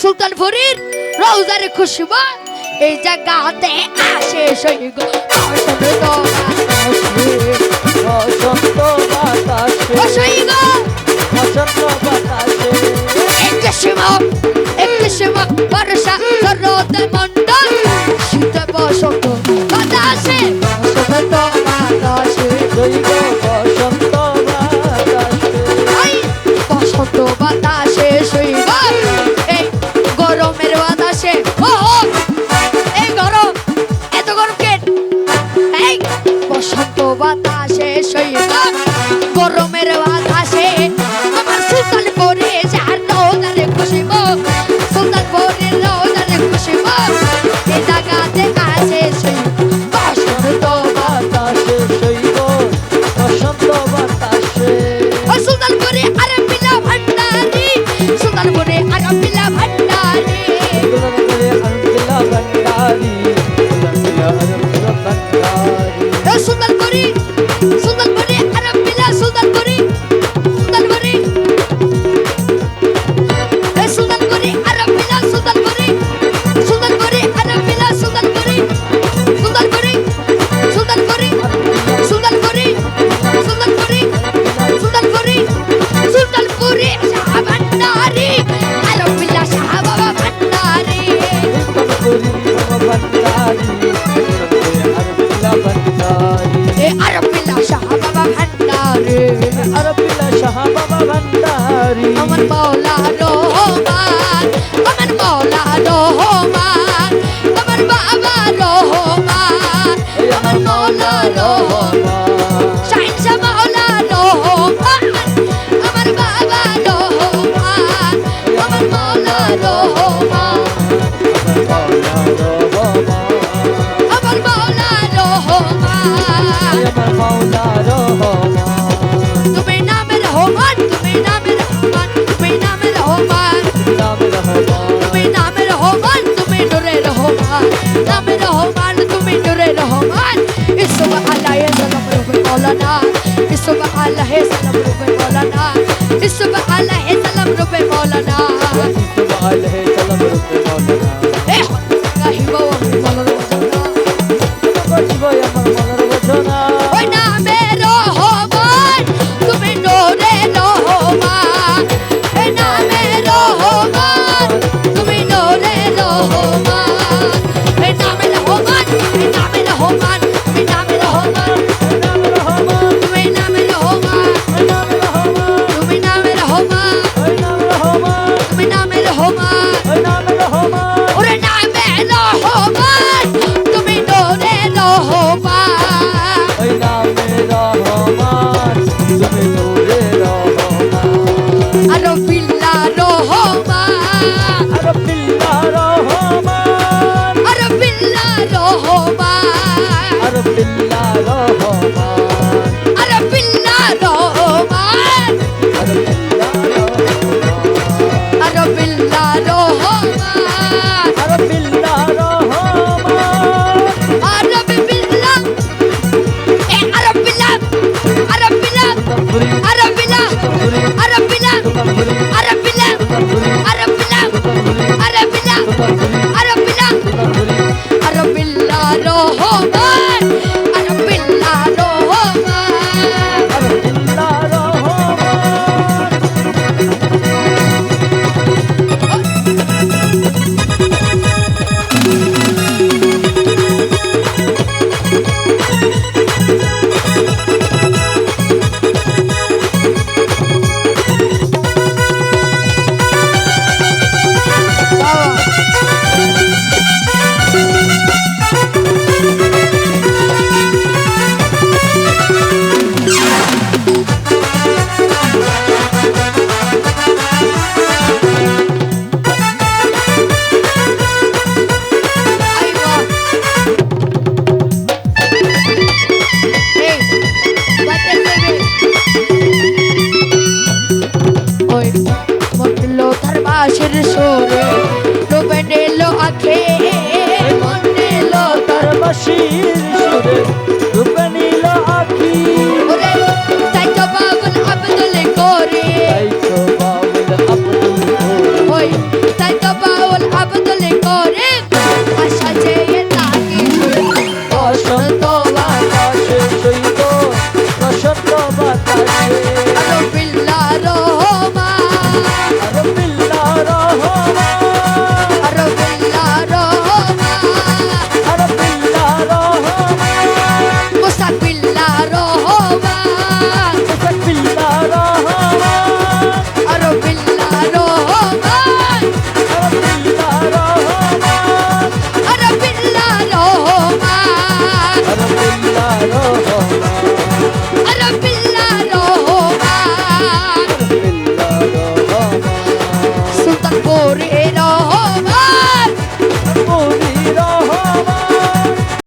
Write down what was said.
সুলতানপুরীর রৌজার খুশবা। এই জায়গাতে আসে সৈগ অসমৃত অসন্ত বাতাসে শিব শিব বর্ষা সরোদ মন্ড শাহ বাবা ভান্ডারে আর পিলা শাহ বাবা ভান্ডারে আমার মাওলা রহমান আমার মাওলা রহমান আমার বাবা রহমান আমার মাওলা রহমান। শাহিন শাহ মাওলা রহমান আমার বাবা রহমান আমার মাওলা রহমান। على هذا الامر بمولانا على هذا হলো আকাশের সোরে ডুবেলো আখে মনেলো তার বাসির সুরে। ডুবে